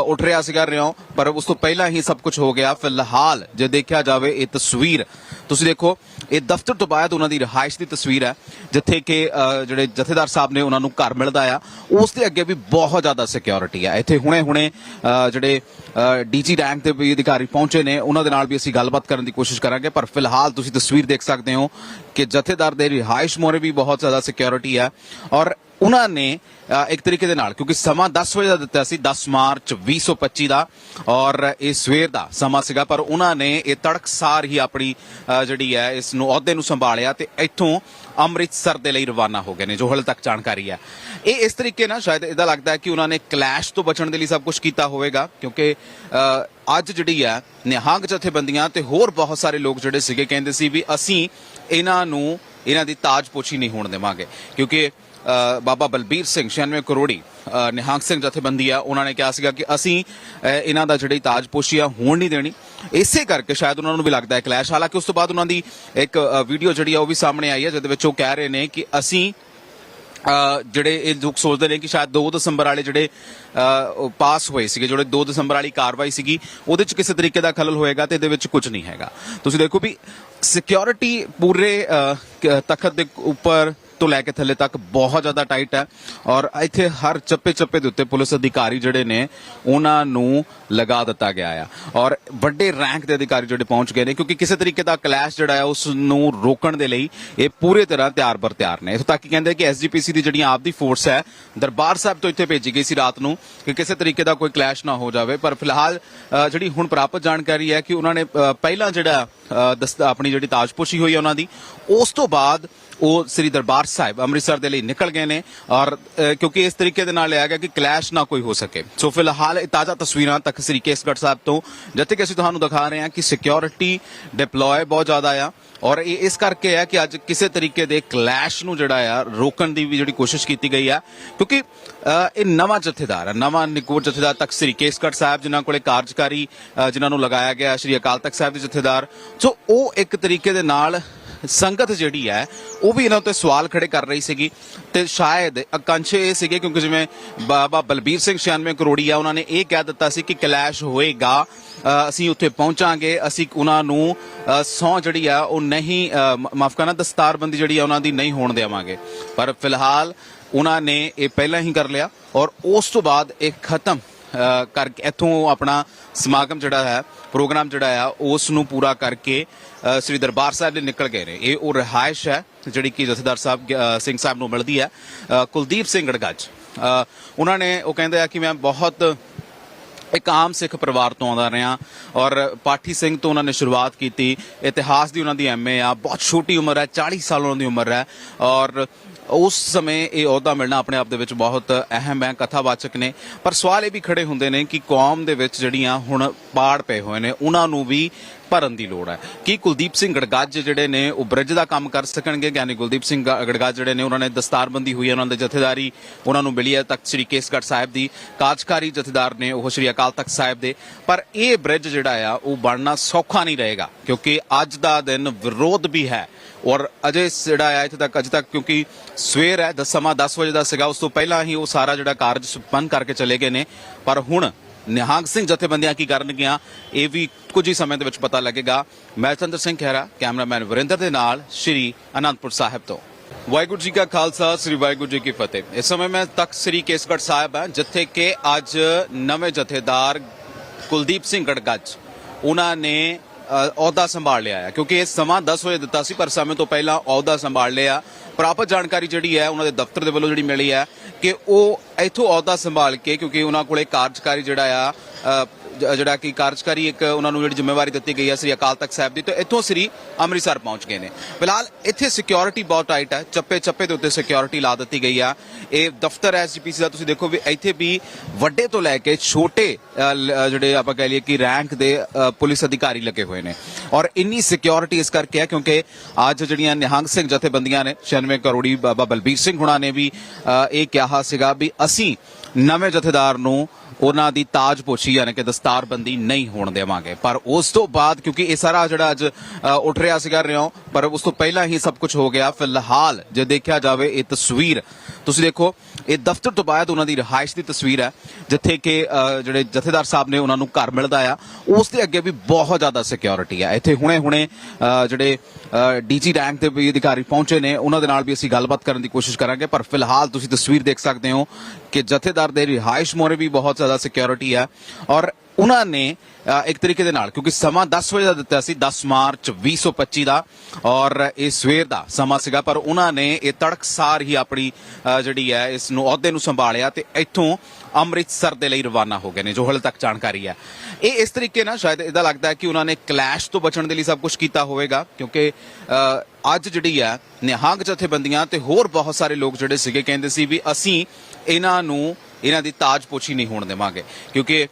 Speaker 1: ਉੱਠ ਰਿਹਾ ਸੀਗਾ ਰਿਓ ਪਰ ਉਸ ਤੋਂ ਪਹਿਲਾਂ ਹੀ ਸਭ ਕੁਝ ਹੋ ਗਿਆ। ਫਿਲਹਾਲ ਜੇ ਦੇਖਿਆ ਜਾਵੇ ਇਹ ਤਸਵੀਰ ਤੁਸੀਂ ਦੇਖੋ ਇਹ ਦਫ਼ਤਰ ਤੋਂ ਬਾਅਦ ਉਹਨਾਂ ਦੀ ਰਿਹਾਇਸ਼ ਦੀ ਤਸਵੀਰ ਹੈ ਜਿੱਥੇ ਕਿ ਜਿਹੜੇ ਜਥੇਦਾਰ ਸਾਹਿਬ ਨੇ ਉਹਨਾਂ ਨੂੰ ਘਰ ਮਿਲਦਾ ਆ। ਉਸ ਦੇ ਅੱਗੇ ਵੀ ਬਹੁਤ ਜ਼ਿਆਦਾ ਸਿਕਿਉਰਿਟੀ ਹੈ ਇੱਥੇ ਹੁਣੇ-ਹੁਣੇ ਅ, ਜਿਹੜੇ ਡੀਜੀ ਰੈਂਕ ਦੇ ਵੀ ਅਧਿਕਾਰੀ ਪਹੁੰਚੇ ਨੇ ਉਹਨਾਂ ਦੇ ਨਾਲ ਵੀ ਅਸੀਂ ਗੱਲਬਾਤ ਕਰਨ ਦੀ ਕੋਸ਼ਿਸ਼ ਕਰਾਂਗੇ। ਪਰ ਫਿਲਹਾਲ ਤੁਸੀਂ ਤਸਵੀਰ ਦੇਖ ਸਕਦੇ ਹੋ ਕਿ ਜਥੇਦਾਰ ਦੇ ਰਿਹਾਇਸ਼ ਮੋਰੇ ਵੀ ਬਹੁਤ ਜ਼ਿਆਦਾ ਸਿਕਿਉਰਿਟੀ ਹੈ ਔਰ ਉਹਨਾਂ ਨੇ ਇੱਕ ਤਰੀਕੇ ਦੇ ਨਾਲ ਕਿਉਂਕਿ ਸਮਾਂ 10 ਵਜੇ ਦਾ ਦਿੱਤਾ ਸੀ 10 ਮਾਰਚ 2025 ਦਾ ਔਰ ਇਹ ਸਵੇਰ ਦਾ ਸਮਾਂ ਸੀਗਾ ਪਰ ਉਹਨਾਂ ਨੇ ਇਹ ਤੜਕਸਾਰ ਹੀ ਆਪਣੀ ਜਿਹੜੀ ਹੈ ਇਸ ਨੂੰ ਅਹੁਦੇ ਨੂੰ ਸੰਭਾਲਿਆ ਤੇ ਇੱਥੋਂ ਅੰਮ੍ਰਿਤਸਰ ਦੇ ਲਈ ਰਵਾਨਾ ਹੋ ਗਏ ਨੇ ਜੋ ਹਾਲੇ ਤੱਕ ਜਾਣਕਾਰੀ ਹੈ। ਇਹ ਇਸ ਤਰੀਕੇ ਨਾਲ ਸ਼ਾਇਦ ਇਹਦਾ ਲੱਗਦਾ ਹੈ ਕਿ ਉਹਨਾਂ ਨੇ ਕਲੈਸ਼ ਤੋਂ ਬਚਣ ਦੇ ਲਈ ਸਭ ਕੁਝ ਕੀਤਾ ਹੋਵੇਗਾ ਕਿਉਂਕਿ ਅ, ਅੱਜ ਜਿਹੜੀ ਹੈ ਨਿਹੰਗ ਜਥੇਬੰਦੀਆਂ ਤੇ ਹੋਰ ਬਹੁਤ ਸਾਰੇ ਲੋਕ ਜਿਹੜੇ ਸੀਗੇ ਕਹਿੰਦੇ ਸੀ ਵੀ ਅਸੀਂ ਇਹਨਾਂ ਨੂੰ ਇਹਨਾਂ ਦੀ ਤਾਜਪੋਸ਼ੀ ਨਹੀਂ ਹੋਣ ਦੇਵਾਂਗੇ। ਕਿਉਂਕਿ ਬਾਬਾ ਬਲਬੀਰ ਸਿੰਘ 96 ਕਰੋੜੀ ਅ, ਨਿਹੰਗ ਸਿੰਘ ਜਥੇਬੰਦੀ ਆ ਉਹਨਾਂ ਨੇ ਕਿਹਾ ਸੀਗਾ ਕਿ ਅਸੀਂ ਇਹਨਾਂ ਦਾ ਜਿਹੜੀ ਤਾਜਪੋਸ਼ੀ ਆ ਹੋਣ ਨਹੀਂ ਦੇਣੀ। ਇਸੇ ਕਰਕੇ ਸ਼ਾਇਦ ਉਹਨਾਂ ਨੂੰ ਵੀ ਲੱਗਦਾ ਹੈ ਕਲੈਸ਼। ਹਾਲਾਂਕਿ ਉਸ ਤੋਂ ਬਾਅਦ ਉਹਨਾਂ ਦੀ ਇੱਕ ਵੀਡੀਓ ਜਿਹੜੀ ਆ ਉਹ ਵੀ ਸਾਹਮਣੇ ਆਈ ਹੈ ਜਿਹਦੇ ਵਿੱਚ ਉਹ ਕਹਿ ਰਹੇ ਨੇ ਕਿ ਅਸੀਂ ਜਿਹੜੇ ਇਹ ਲੋਕ ਸੋਚਦੇ ਨੇ ਕਿ ਸ਼ਾਇਦ 2 ਦਸੰਬਰ ਵਾਲੇ ਜਿਹੜੇ ਪਾਸ ਹੋਏ ਸੀਗੇ, ਜਿਹੜੇ 2 ਦਸੰਬਰ ਵਾਲੀ ਕਾਰਵਾਈ ਸੀਗੀ, ਉਹਦੇ ਚ ਕਿਸੇ ਤਰੀਕੇ ਦਾ ਖਲਲ ਹੋਏਗਾ ਤੇ ਇਹਦੇ ਵਿੱਚ ਕੁਝ ਨਹੀਂ ਹੈਗਾ। ਤੁਸੀਂ ਦੇਖੋ ਵੀ ਸਿਕਿਉਰਿਟੀ ਪੂਰੇ ਤਖਤ ਦੇ ਉੱਪਰ ਤੋਂ ਲੈ ਕੇ ਥੱਲੇ ਤੱਕ ਬਹੁਤ ਜ਼ਿਆਦਾ ਟਾਈਟ ਹੈ। ਔਰ ਇੱਥੇ ਹਰ ਚੱਪੇ ਚੱਪੇ ਦੇ ਉੱਤੇ ਪੁਲਿਸ ਅਧਿਕਾਰੀ ਜਿਹੜੇ ਨੇ, ਉਹਨਾਂ ਨੂੰ ਲਗਾ ਦਿੱਤਾ ਗਿਆ ਆ। ਔਰ ਵੱਡੇ ਰੈਂਕ ਦੇ ਅਧਿਕਾਰੀ ਜਿਹੜੇ ਪਹੁੰਚ ਗਏ ਨੇ, ਕਿਉਂਕਿ ਕਿਸੇ ਤਰੀਕੇ ਦਾ ਕਲੈਸ਼ ਜਿਹੜਾ ਹੈ ਉਸ ਨੂੰ ਰੋਕਣ ਦੇ ਲਈ ਇਹ ਪੂਰੇ ਤਰ੍ਹਾਂ ਤਿਆਰ ਬਰ ਤਿਆਰ ਨੇ। ਇੱਥੋਂ ਤੱਕ ਕਿ ਕਹਿੰਦੇ ਕਿ ਐਸਜੀਪੀਸੀ ਦੀ ਜਿਹੜੀਆਂ ਆਪਦੀ ਫੋਰਸ ਹੈ, ਦਰਬਾਰ ਸਾਹਿਬ ਤੋਂ ਇੱਥੇ ਭੇਜੀ ਗਈ ਸੀ ਰਾਤ ਨੂੰ ਕਿ ਕਿਸੇ ਤਰੀਕੇ ਦਾ ਕੋਈ ਕਲੈਸ਼ ਨਾ ਹੋ ਜਾਵੇ। ਪਰ ਫਿਲਹਾਲ ਜਿਹੜੀ ਹੁਣ ਪ੍ਰਾਪਤ ਜਾਣਕਾਰੀ ਹੈ ਕਿ ਉਹਨਾਂ ਨੇ ਪਹਿਲਾਂ ਜਿਹੜਾ ਆਪਣੀ ਜਿਹੜੀ ਤਾਜਪੋਸ਼ੀ ਹੋਈ ਹੈ ਉਹਨਾਂ ਦੀ, ਉਸ ਤੋਂ ਬਾਅਦ ਉਹ ਸ੍ਰੀ ਦਰਬਾਰ ਸਾਹਿਬ ਅੰਮ੍ਰਿਤਸਰ ਦੇ ਲਈ ਨਿਕਲ ਗਏ ਨੇ ਔਰ ਕਿਉਂਕਿ ਇਸ ਤਰੀਕੇ ਦੇ ਨਾਲ ਲਿਆ ਗਿਆ ਕਿ ਕਲੈਸ਼ ਨਾ ਕੋਈ ਹੋ ਸਕੇ। ਸੋ ਫਿਲਹਾਲ ਇਹ ਤਾਜ਼ਾ ਤਸਵੀਰਾਂ ਤੱਕ ਸ੍ਰੀ ਕੇਸਗੜ੍ਹ ਸਾਹਿਬ ਤੋਂ, ਜਿੱਥੇ ਕਿ ਅਸੀਂ ਤੁਹਾਨੂੰ ਦਿਖਾ ਰਹੇ ਹਾਂ ਕਿ ਸਿਕਿਉਰਿਟੀ ਡਿਪਲੋਏ ਬਹੁਤ ਜ਼ਿਆਦਾ ਆ ਔਰ ਇਹ ਇਸ ਕਰਕੇ ਹੈ ਕਿ ਅੱਜ ਕਿਸੇ ਤਰੀਕੇ ਦੇ ਕਲੈਸ਼ ਨੂੰ ਜਿਹੜਾ ਆ, ਰੋਕਣ ਦੀ ਵੀ ਜਿਹੜੀ ਕੋਸ਼ਿਸ਼ ਕੀਤੀ ਗਈ ਆ। ਕਿਉਂਕਿ ਇਹ ਨਵਾਂ ਜਥੇਦਾਰ ਹੈ ਨਵਾਂ ਨਿਕੋਟ ਜਥੇਦਾਰ ਤੱਕ ਸ੍ਰੀ ਕੇਸਗੜ੍ਹ ਸਾਹਿਬ ਜਿਨ੍ਹਾਂ ਕੋਲੇ ਕਾਰਜਕਾਰੀ ਜਿਨ੍ਹਾਂ ਨੂੰ ਲਗਾਇਆ ਗਿਆ ਸ੍ਰੀ ਅਕਾਲ ਤਖਤ ਸਾਹਿਬ ਦੇ ਜਥੇਦਾਰ। ਸੋ ਉਹ ਇੱਕ ਤਰੀਕੇ ਦੇ ਨਾਲ ਸੰਗਤ ਜਿਹੜੀ ਹੈ, ਉਹ ਵੀ ਇਹਨਾਂ ਉੱਤੇ ਸਵਾਲ ਖੜੇ ਕਰ ਰਹੀ ਸੀਗੀ ਤੇ ਸ਼ਾਇਦ ਆਕਾਂਸ਼ੇ ਇਹ ਸੀਗੇ ਕਿਉਂਕਿ ਜਿਵੇਂ ਬਾਬਾ ਬਲਬੀਰ ਸਿੰਘ 96 ਕਰੋੜੀ ਆ ਉਹਨਾਂ ਨੇ ਇਹ ਕਹਿ ਦਿੱਤਾ ਸੀ ਕਿ ਕਲੈਸ਼ ਹੋਏਗਾ ਅਸੀਂ ਉੱਥੇ ਪਹੁੰਚਾਂਗੇ, ਅਸੀਂ ਉਹਨਾਂ ਨੂੰ ਸੌ ਜਿਹੜੀ ਆ, ਉਹ ਨਹੀਂ ਮਾਫ ਕਰਨਾ, ਦਸਤਾਰਬੰਦੀ ਜਿਹੜੀ ਆ, ਉਹਨਾਂ ਦੀ ਨਹੀਂ ਹੋਣ ਦੇਵਾਂਗੇ। ਪਰ ਫਿਲਹਾਲ ਉਹਨਾਂ ਨੇ ਇਹ ਪਹਿਲਾਂ ਹੀ ਕਰ ਲਿਆ ਔਰ ਉਸ ਤੋਂ ਬਾਅਦ ਇਹ ਖਤਮ ਕਰ ਇੱਥੋਂ ਆਪਣਾ ਸਮਾਗਮ ਜਿਹੜਾ ਹੈ, ਪ੍ਰੋਗਰਾਮ ਜਿਹੜਾ ਆ, ਉਸ ਨੂੰ ਪੂਰਾ ਕਰਕੇ ਸ੍ਰੀ ਦਰਬਾਰ ਸਾਹਿਬ ਲਈ ਨਿਕਲ ਗਏ ਨੇ। ਇਹ ਉਹ ਰਿਹਾਇਸ਼ ਹੈ, ਜਿਹੜੀ ਕਿ ਜਥੇਦਾਰ ਸਾਹਿਬ ਸਿੰਘ ਸਾਹਿਬ ਨੂੰ ਮਿਲਦੀ ਹੈ। ਕੁਲਦੀਪ ਸਿੰਘ ਗੜਗੱਜ ਉਹਨਾਂ ਨੇ ਉਹ ਕਹਿੰਦੇ ਆ ਕਿ ਮੈਂ ਬਹੁਤ ਇੱਕ ਆਮ ਸਿੱਖ ਪਰਿਵਾਰ ਤੋਂ ਆਉਂਦਾ ਰਿਹਾ ਔਰ ਪਾਠੀ ਸਿੰਘ ਤੋਂ ਉਹਨਾਂ ਨੇ ਸ਼ੁਰੂਆਤ ਕੀਤੀ। ਇਤਿਹਾਸ ਦੀ ਉਹਨਾਂ ਦੀ ਐਮਏ ਆ, ਬਹੁਤ ਛੋਟੀ ਉਮਰ ਹੈ 40 ਸਾਲ ਉਹਨਾਂ ਦੀ ਉਮਰ ਹੈ ਔਰ ਉਸ ਸਮੇਂ ਇਹ ਅਹੁਦਾ ਮਿਲਣਾ ਆਪਣੇ ਆਪ ਦੇ ਵਿੱਚ ਬਹੁਤ ਅਹਿਮ ਹੈ, ਕਥਾਵਾਚਕ ਨੇ। ਪਰ ਸਵਾਲ ਇਹ ਵੀ ਖੜੇ ਹੁੰਦੇ ਨੇ ਕਿ ਕੌਮ ਦੇ ਵਿੱਚ ਜਿਹੜੀਆਂ ਹੁਣ ਪਾੜ ਪਏ ਹੋਏ ਨੇ, ਉਹਨਾਂ ਨੂੰ ਵੀ ਭਰਨ ਦੀ ਲੋੜ ਹੈ। ਕੀ ਕੁਲਦੀਪ ਸਿੰਘ ਗੜਗਾਜ ਜਿਹੜੇ ਨੇ, ਉਹ ਬ੍ਰਿਜ ਦਾ ਕੰਮ ਕਰ ਸਕਣਗੇ? ਗਿਆਨੀ ਕੁਲਦੀਪ ਸਿੰਘ ਗੜਗਾਜ ਜਿਹੜੇ ਨੇ, ਉਹਨਾਂ ਨੇ ਦਸਤਾਰਬੰਦੀ ਹੋਈ ਹੈ, ਉਹਨਾਂ ਦੇ ਜਥੇਦਾਰੀ, ਉਹਨਾਂ ਨੂੰ ਮਿਲੀ ਹੈ ਤਖਤ ਸ੍ਰੀ ਕੇਸਗੜ੍ਹ ਸਾਹਿਬ ਦੀ। ਕਾਰਜਕਾਰੀ ਜਥੇਦਾਰ ਨੇ ਉਹ ਸ੍ਰੀ ਅਕਾਲ ਤਖਤ ਸਾਹਿਬ ਦੇ। ਪਰ ਇਹ ਬ੍ਰਿਜ ਜਿਹੜਾ ਆ, ਉਹ ਬਣਨਾ ਸੌਖਾ ਨਹੀਂ ਰਹੇਗਾ, ਕਿਉਂਕਿ ਅੱਜ ਦਾ ਦਿਨ ਵਿਰੋਧ ਵੀ ਹੈ। ਔਰ ਅਜੇ ਜਿਹੜਾ ਆਇਆ ਇੱਥੇ ਤੱਕ, ਅਜੇ ਤੱਕ ਕਿਉਂਕਿ ਸਵੇਰ ਹੈ, ਦਸ ਸਮਾਂ 10 ਵਜੇ ਦਾ ਸੀਗਾ, ਉਸ ਤੋਂ ਪਹਿਲਾਂ ਹੀ ਉਹ ਸਾਰਾ ਜਿਹੜਾ ਕਾਰਜ ਸੰਪੰਨ ਕਰਕੇ ਚਲੇ ਗਏ ਨੇ। ਪਰ ਹੁਣ ਨਿਹੰਗ ਸਿੰਘ ਜਥੇਬੰਦੀਆਂ ਕੀ ਕਰਨਗੀਆਂ, ਇਹ ਵੀ ਕੁਝ ਹੀ ਸਮੇਂ ਦੇ ਵਿੱਚ ਪਤਾ ਲੱਗੇਗਾ। ਮੈਂ ਚੰਦਰ ਸਿੰਘ ਖਹਿਰਾ, ਕੈਮਰਾਮੈਨ ਵਰਿੰਦਰ ਦੇ ਨਾਲ ਸ਼੍ਰੀ ਅਨੰਦਪੁਰ ਸਾਹਿਬ ਤੋਂ। ਵਾਹਿਗੁਰੂ ਜੀ ਕਾ ਖਾਲਸਾ, ਸ੍ਰੀ ਵਾਹਿਗੁਰੂ ਜੀ ਕੀ ਫਤਿਹ। ਇਸ ਸਮੇਂ ਮੈਂ ਤਖਤ ਸ੍ਰੀ ਕੇਸਗੜ੍ਹ ਸਾਹਿਬ ਹਾਂ, ਜਿੱਥੇ ਕਿ ਅੱਜ ਨਵੇਂ ਜਥੇਦਾਰ ਕੁਲਦੀਪ ਸਿੰਘ ਗੜਗੱਜ, ਉਹਨਾਂ ਨੇ ਅਹੁਦਾ ਸੰਭਾਲ ਲਿਆ ਹੈ ਕਿਉਂਕਿ ਇਹ ਸਮਾਂ 10 ਵਜੇ ਦਿੱਤਾ ਸੀ ਪਰ ਸਮੇਂ ਤੋਂ ਪਹਿਲਾਂ ਅਹੁਦਾ ਸੰਭਾਲ ਲਿਆ। ਪ੍ਰਾਪਤ ਜਾਣਕਾਰੀ ਜਿਹੜੀ ਹੈ ਉਹਨਾਂ ਦੇ ਦਫ਼ਤਰ ਦੇ ਵੱਲੋਂ ਜਿਹੜੀ ਮਿਲੀ ਹੈ ਕਿ ਉਹ ਇੱਥੋਂ ਅਹੁਦਾ ਸੰਭਾਲ ਕੇ ਕਿਉਂਕਿ ਉਹਨਾਂ ਕੋਲੇ ਕਾਰਜਕਾਰੀ ਜਿਹੜਾ ਆ ਅ, ਜਿਹੜਾ ਕਿ ਕਾਰਜਕਾਰੀ ਇੱਕ ਉਹਨਾਂ ਨੂੰ ਜਿਹੜੀ ਜ਼ਿੰਮੇਵਾਰੀ ਦਿੱਤੀ ਗਈ ਹੈ ਸ੍ਰੀ ਅਕਾਲ ਤਖਤ ਸਾਹਿਬ ਦੀ, ਤੇ ਇੱਥੋਂ ਸ੍ਰੀ ਅੰਮ੍ਰਿਤਸਰ ਪਹੁੰਚ ਗਏ ਨੇ। ਫਿਲਹਾਲ ਇੱਥੇ ਸਿਕਿਉਰਿਟੀ ਬਹੁਤ ਟਾਈਟ ਹੈ ਚੱਪੇ ਚੱਪੇ ਦੇ ਉੱਤੇ ਸਿਕਿਉਰਿਟੀ ਲਾ ਦਿੱਤੀ ਗਈ ਆ। ਇਹ ਦਫ਼ਤਰ ਐਸਜੀਪੀਸੀ ਦਾ, ਤੁਸੀਂ ਦੇਖੋ ਵੀ ਇੱਥੇ ਵੀ ਵੱਡੇ ਤੋਂ ਲੈ ਕੇ ਛੋਟੇ ਜਿਹੜੇ ਆਪਾਂ ਕਹਿ ਲਈਏ ਕਿ ਰੈਂਕ ਦੇ ਪੁਲਿਸ ਅਧਿਕਾਰੀ ਲੱਗੇ ਹੋਏ ਨੇ। ਔਰ ਇੰਨੀ ਸਿਕਿਉਰਿਟੀ ਇਸ ਕਰਕੇ ਹੈ ਕਿਉਂਕਿ ਅੱਜ ਜਿਹੜੀਆਂ ਨਿਹੰਗ ਸਿੰਘ ਜਥੇਬੰਦੀਆਂ ਨੇ 96 ਕਰੋੜੀ ਬਾਬਾ ਬਲਬੀਰ ਸਿੰਘ ਹੁਣਾਂ ਨੇ ਵੀ ਇਹ ਕਿਹਾ ਸੀਗਾ ਵੀ ਅਸੀਂ ਨਵੇਂ ਜਥੇਦਾਰ ਨੂੰ ਉਹਨਾਂ ਦੀ ਤਾਜ ਤਾਜਪੋਸ਼ੀ ਯਾਨੀ ਕਿ ਦਸਤਾਰਬੰਦੀ ਨਹੀਂ ਹੋਣ ਦੇਵਾਂਗੇ। ਪਰ ਉਸ ਤੋਂ ਬਾਅਦ ਕਿਉਂਕਿ ਇਹ ਸਾਰਾ ਜਿਹੜਾ ਅੱਜ ਉੱਠ ਰਿਹਾ ਸੀਗਾ ਰਿਓ ਪਰ ਉਸ ਤੋਂ ਪਹਿਲਾਂ ਹੀ ਸਭ ਕੁਝ ਹੋ ਗਿਆ। ਫਿਲਹਾਲ ਜੇ ਦੇਖਿਆ ਜਾਵੇ ਇਹ ਤਸਵੀਰ ਤੁਸੀਂ ਦੇਖੋ ਇਹ ਦਫ਼ਤਰ ਤੋਂ ਬਾਅਦ ਉਹਨਾਂ ਦੀ ਰਿਹਾਇਸ਼ ਦੀ ਤਸਵੀਰ ਹੈ ਜਿੱਥੇ ਕਿ ਜਿਹੜੇ ਜਥੇਦਾਰ ਸਾਹਿਬ ਨੇ ਉਹਨਾਂ ਨੂੰ ਘਰ ਮਿਲਦਾ ਆ। ਉਸ ਦੇ ਅੱਗੇ ਵੀ ਬਹੁਤ ਜ਼ਿਆਦਾ ਸਿਕਿਉਰਿਟੀ ਹੈ ਇੱਥੇ ਹੁਣੇ-ਹੁਣੇ ਅ, ਜਿਹੜੇ ਡੀਜੀ ਰੈਂਕ ਦੇ ਵੀ ਅਧਿਕਾਰੀ ਪਹੁੰਚੇ ਨੇ। ਉਹਨਾਂ ਦੇ ਨਾਲ ਵੀ ਅਸੀਂ ਗੱਲਬਾਤ ਕਰਨ ਦੀ ਕੋਸ਼ਿਸ਼ ਕਰਾਂਗੇ, ਪਰ ਫਿਲਹਾਲ ਤੁਸੀਂ ਤਸਵੀਰ ਦੇਖ ਸਕਦੇ ਹੋ ਕਿ ਜਥੇਦਾਰ ਦੇ ਰਿਹਾਇਸ਼ ਮੋਰੇ ਵੀ ਬਹੁਤ ਜ਼ਿਆਦਾ ਸਿਕਿਉਰਿਟੀ ਹੈ। ਔਰ ਉਹਨਾਂ ਨੇ ਇੱਕ ਤਰੀਕੇ ਦੇ ਨਾਲ, ਕਿਉਂਕਿ ਸਮਾਂ 10 ਵਜੇ ਦਾ ਦਿੱਤਾ ਸੀ 10 ਮਾਰਚ 2025 ਦਾ, ਔਰ ਇਹ ਸਵੇਰ ਦਾ ਸਮਾਂ ਸੀਗਾ, ਪਰ ਉਹਨਾਂ ਨੇ ਇਹ ਤੜਕਸਾਰ ਹੀ ਆਪਣੀ ਜਿਹੜੀ ਹੈ, ਇਸ ਨੂੰ ਅਹੁਦੇ ਨੂੰ ਸੰਭਾਲਿਆ ਤੇ ਇੱਥੋਂ ਅੰਮ੍ਰਿਤਸਰ ਦੇ ਲਈ ਰਵਾਨਾ ਹੋ ਗਏ ਨੇ ਜੋ ਹਾਲੇ ਤੱਕ ਜਾਣਕਾਰੀ ਹੈ। ਇਹ ਇਸ ਤਰੀਕੇ ਨਾਲ ਸ਼ਾਇਦ ਇਹਦਾ ਲੱਗਦਾ ਹੈ ਕਿ ਉਹਨਾਂ ਨੇ ਕਲੈਸ਼ ਤੋਂ ਬਚਣ ਦੇ ਲਈ ਸਭ ਕੁਝ ਕੀਤਾ ਹੋਵੇਗਾ ਕਿਉਂਕਿ ਅੱਜ ਜਿਹੜੀ ਹੈ ਨਿਹੰਗ ਜਥੇਬੰਦੀਆਂ ਤੇ ਹੋਰ ਬਹੁਤ ਸਾਰੇ ਲੋਕ ਜਿਹੜੇ ਸੀਗੇ ਕਹਿੰਦੇ ਸੀ ਵੀ ਅਸੀਂ ਇਹਨਾਂ ਨੂੰ ਇਹਨਾਂ ਦੀ ਤਾਜਪੋਸ਼ੀ ਨਹੀਂ ਹੋਣ ਦੇਵਾਂਗੇ। ਕਿਉਂਕਿ